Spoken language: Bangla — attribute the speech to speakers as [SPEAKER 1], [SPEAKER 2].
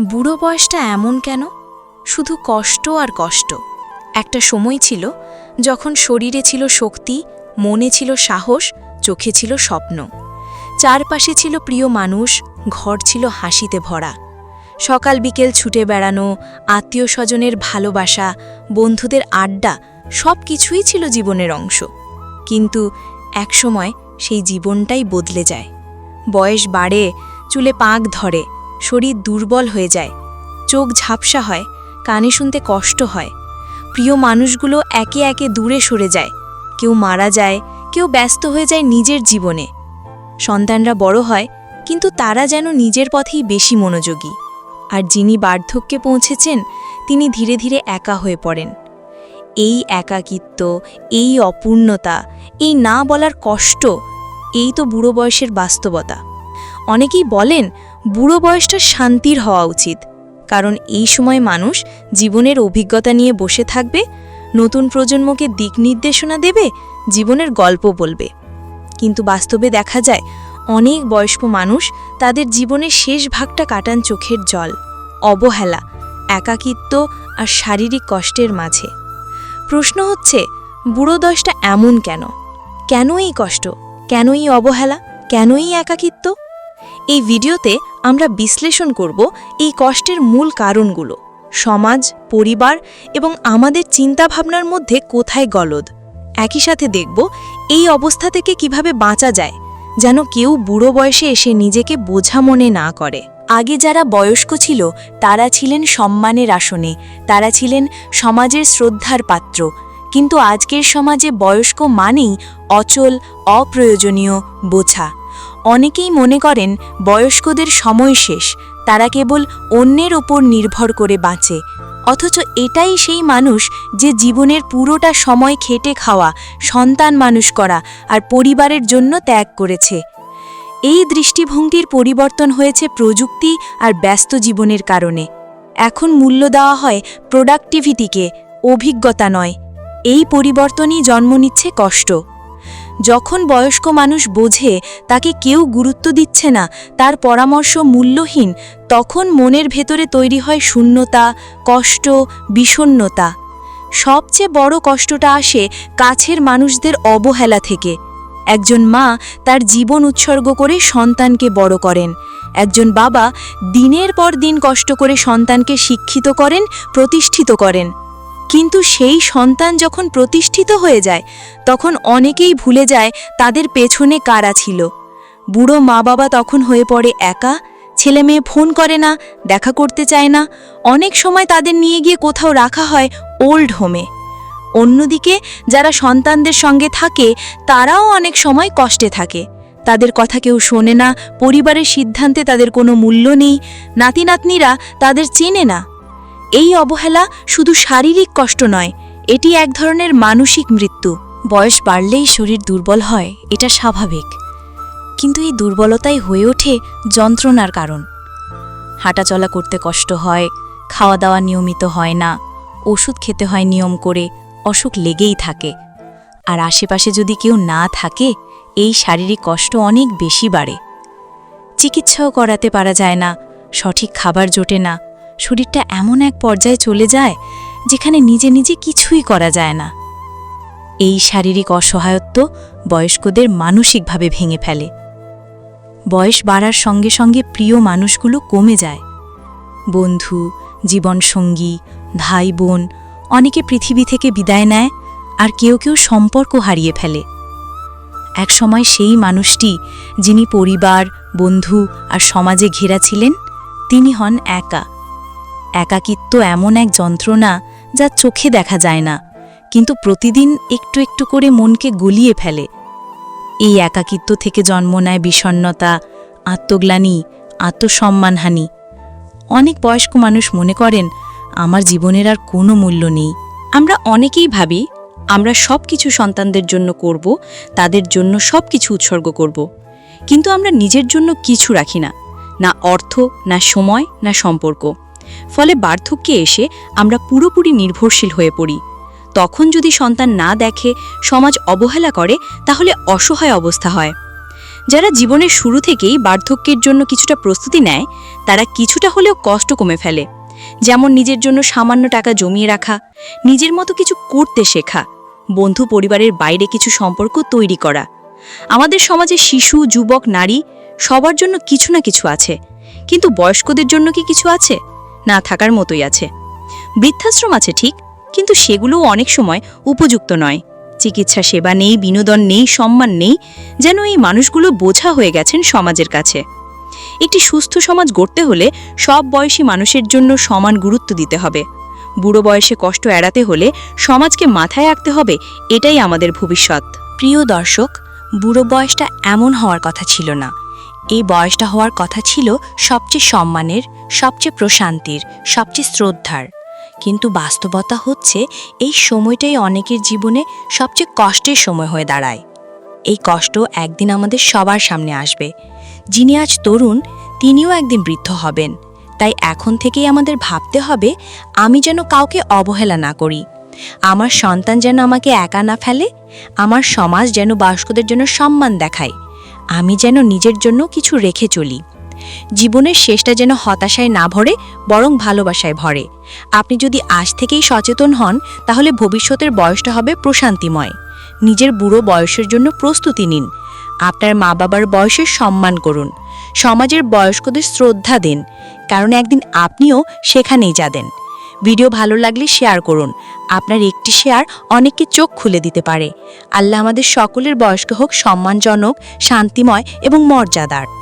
[SPEAKER 1] বুড়ো বয়সটা এমন কেন? শুধু কষ্ট আর কষ্ট। একটা সময় ছিল যখন শরীরে ছিল শক্তি, মনে ছিল সাহস, চোখে ছিল স্বপ্ন। চারপাশে ছিল প্রিয় মানুষ, ঘর ছিল হাসিতে ভরা। সকাল বিকেল ছুটে বেড়ানো, আত্মীয় স্বজনের ভালোবাসা, বন্ধুদের আড্ডা, সব কিছুই ছিল জীবনের অংশ। কিন্তু একসময় সেই জীবনটাই বদলে যায়। বয়স বাড়ে, চুলে পাক ধরে শরীর দুর্বল হয়ে যায়, চোখ ঝাপসা হয়, কানে শুনতে কষ্ট হয়। প্রিয় মানুষগুলো একে একে দূরে সরে যায়, কেউ মারা যায়, কেউ ব্যস্ত হয়ে যায় নিজের জীবনে। সন্তানরা বড় হয়, কিন্তু তারা যেন নিজের পথেই বেশি মনোযোগী। আর যিনি বার্ধক্যে পৌঁছেছেন, তিনি ধীরে ধীরে একা হয়ে পড়েন। এই একাকিত্ব, এই অপূর্ণতা, এই না বলার কষ্ট, এই তো বুড়ো বয়সের বাস্তবতা। অনেকেই বলেন বুড়ো বয়সটা শান্তির হওয়া উচিত। কারণ এই সময় মানুষ জীবনের অভিজ্ঞতা নিয়ে বসে থাকবে, নতুন প্রজন্মকে দিক নির্দেশনা দেবে, জীবনের গল্প বলবে। কিন্তু বাস্তবে দেখা যায়, অনেক বয়স্ক মানুষ তাদের জীবনের শেষ ভাগটা কাটান চোখের জল, অবহেলা, একাকিত্ব আর শারীরিক কষ্টের মাঝে। প্রশ্ন হচ্ছে, বুড়ো দশটা এমন কেন? কেন এই কষ্ট? কেন এই অবহেলা? কেন এই একাকিত্ব? এই ভিডিওতে আমরা বিশ্লেষণ করব এই কষ্টের মূল কারণগুলো, সমাজ, পরিবার এবং আমাদের চিন্তাভাবনার মধ্যে কোথায় গলদ। একই সাথে দেখব এই অবস্থা থেকে কীভাবে বাঁচা যায়, যেন কেউ বুড়ো বয়সে এসে নিজেকে বোঝা মনে না করে। আগে যারা বয়স্ক ছিল, তারা ছিলেন সম্মানের আসনে, তারা ছিলেন সমাজের শ্রদ্ধার পাত্র। কিন্তু আজকের সমাজে বয়স্ক মানেই অচল, অপ্রয়োজনীয় বোঝা। অনেকেই মনে করেন বয়স্কদের সময় শেষ, তারা কেবল অন্যের ওপর নির্ভর করে বাঁচে। অথচ এটাই সেই মানুষ যে জীবনের পুরোটা সময় খেটে খাওয়া, সন্তান মানুষ করা আর পরিবারের জন্য ত্যাগ করেছে। এই দৃষ্টিভঙ্গির পরিবর্তন হয়েছে প্রযুক্তি আর ব্যস্ত জীবনের কারণে। এখন মূল্য দেওয়া হয় প্রোডাক্টিভিটিকে অভিজ্ঞতা নয়। এই পরিবর্তনই জন্ম নিচ্ছে কষ্ট। যখন বয়স্ক মানুষ বোঝে তাকে কেউ গুরুত্ব দিচ্ছে না, তার পরামর্শ মূল্যহীন, তখন মনের ভেতরে তৈরি হয় শূন্যতা, কষ্ট বিষণ্নতা সবচেয়ে বড় কষ্টটা আসে কাছের মানুষদের অবহেলা থেকে। একজন মা তার জীবন উৎসর্গ করে সন্তানকে বড় করেন। একজন বাবা দিনের পর দিন কষ্ট করে সন্তানকে শিক্ষিত করেন, প্রতিষ্ঠিত করেন। কিন্তু সেই সন্তান যখন প্রতিষ্ঠিত হয়ে যায়, তখন অনেকেই ভুলে যায় তাদের পেছনে কারা ছিল। বুড়ো মা বাবা তখন হয়ে পড়ে একা, ছেলে মেয়ে ফোন করে না, দেখা করতে চায় না, অনেক সময় তাদের নিয়ে গিয়ে কোথাও রাখা হয় ওল্ড হোমে। অন্যদিকে যারা সন্তানদের সঙ্গে থাকে, তারাও অনেক সময় কষ্টে থাকে। তাদের কথা কেউ শোনে না, পরিবারের সিদ্ধান্তে তাদের কোনো মূল্য নেই নাতি নাতনিরা তাদের চেনে না। এই অবহেলা শুধু শারীরিক কষ্ট নয়, এটি এক ধরনের মানসিক মৃত্যু। বয়স বাড়লেই শরীর দুর্বল হয়, এটা স্বাভাবিক। কিন্তু এই দুর্বলতাই হয়ে ওঠে যন্ত্রণার কারণ। হাঁটাচলা করতে কষ্ট হয় খাওয়া দাওয়া নিয়মিত হয় না, ওষুধ খেতে হয় নিয়ম করে, অসুখ লেগেই থাকে। আর আশেপাশে যদি কেউ না থাকে, এই শারীরিক কষ্ট অনেক বেশি বাড়ে। চিকিৎসাও করাতে পারা যায় না, সঠিক খাবার জোটে না শরীরটা এমন এক পর্যায়ে চলে যায় যেখানে নিজে নিজে কিছুই করা যায় না। এই শারীরিক অসহায়ত্ব বয়স্কদের মানসিকভাবে ভেঙে ফেলে। বয়স বাড়ার সঙ্গে সঙ্গে প্রিয় মানুষগুলো কমে যায়। বন্ধু, জীবনসঙ্গী ভাই বোন অনেকে পৃথিবী থেকে বিদায় নেয় আর কেউ কেউ সম্পর্ক হারিয়ে ফেলে। একসময় সেই মানুষটি যিনি পরিবার, বন্ধু আর সমাজে ঘেরা ছিলেন, তিনি হন একা। একাকিত্ব এমন এক যন্ত্রণা যা চোখে দেখা যায় না, কিন্তু প্রতিদিন একটু একটু করে মনকে গলিয়ে ফেলে। এই একাকিত্ব থেকে জন্ম নেয় বিষণ্নতা আত্মগ্লানি, আত্মসম্মানহানি। অনেক বয়স্ক মানুষ মনে করেন, আমার জীবনের আর কোনো মূল্য নেই। আমরা অনেকেই ভাবি, আমরা সব কিছু সন্তানদের জন্য করব, তাদের জন্য সব কিছু উৎসর্গ করব। কিন্তু আমরা নিজের জন্য কিছু রাখি না না অর্থ, না সময়, না সম্পর্ক। ফলে বার্ধক্যে এসে আমরা পুরোপুরি নির্ভরশীল হয়ে পড়ি। তখন যদি সন্তান না দেখে, সমাজ অবহেলা করে, তাহলে অসহায় অবস্থা হয়।
[SPEAKER 2] যারা জীবনের শুরু থেকেই বার্ধক্যের জন্য কিছুটা প্রস্তুতি নেয়, তারা কিছুটা হলেও কষ্ট কমে ফেলে। যেমন নিজের জন্য সামান্য টাকা জমিয়ে রাখা, নিজের মতো কিছু করতে শেখা, বন্ধু পরিবারের বাইরে কিছু সম্পর্ক তৈরি করা। আমাদের সমাজে শিশু, যুবক, নারী সবার জন্য কিছু না কিছু আছে। কিন্তু বয়স্কদের জন্য কি কিছু আছে? না থাকার মতোই আছে। বৃদ্ধাশ্রম আছে ঠিক, কিন্তু সেগুলোও অনেক সময় উপযুক্ত নয়। চিকিৎসা সেবা নেই, বিনোদন নেই, সম্মান নেই, যেন এই মানুষগুলো বোঝা হয়ে গেছেন সমাজের কাছে। একটি সুস্থ সমাজ গড়তে হলে সব বয়সী মানুষের জন্য সমান গুরুত্ব দিতে হবে। বুড়ো বয়সে কষ্ট এড়াতে হলে সমাজকে মাথায় রাখতে হবে, এটাই আমাদের ভবিষ্যৎ।
[SPEAKER 1] প্রিয় দর্শক, বুড়ো বয়সটা এমন হওয়ার কথা ছিল না। এই বয়সটা হওয়ার কথা ছিল সবচেয়ে সম্মানের, সবচেয়ে প্রশান্তির, সবচেয়ে শ্রদ্ধার। কিন্তু বাস্তবতা হচ্ছে, এই সময়টাই অনেকের জীবনে সবচেয়ে কষ্টের সময় হয়ে দাঁড়ায়। এই কষ্ট একদিন আমাদের সবার সামনে আসবে। যিনি আজ তরুণ, তিনিও একদিন বৃদ্ধ হবেন। তাই এখন থেকেই আমাদের ভাবতে হবে, আমি যেন কাউকে অবহেলা না করি। আমার সন্তান যেন আমাকে একা না ফেলে, আমার সমাজ যেন বয়স্কদের জন্য সম্মান দেখায়। আমি যেন নিজের জন্য কিছু রেখে চলি। জীবনের শেষটা যেন হতাশায় না ভরে, বরং ভালোবাসায় ভরে। আপনি যদি আজ থেকেই সচেতন হন, তাহলে ভবিষ্যতের বয়সটা হবে প্রশান্তিময়। নিজের বুড়ো বয়সের জন্য প্রস্তুতি নিন। আপনার মা বাবার বয়সের সম্মান করুন। সমাজের বয়স্কদের শ্রদ্ধা দিন। কারণ একদিন আপনিও সেখানেই যাবেন। ভিডিও ভালো লাগলে শেয়ার করুন। আপনার একটি শেয়ার অনেককে চোখ খুলে দিতে পারে। আল্লাহ আমাদের সকলের বয়স্ক হোক, সম্মানজনক, শান্তিময় এবং মর্যাদার।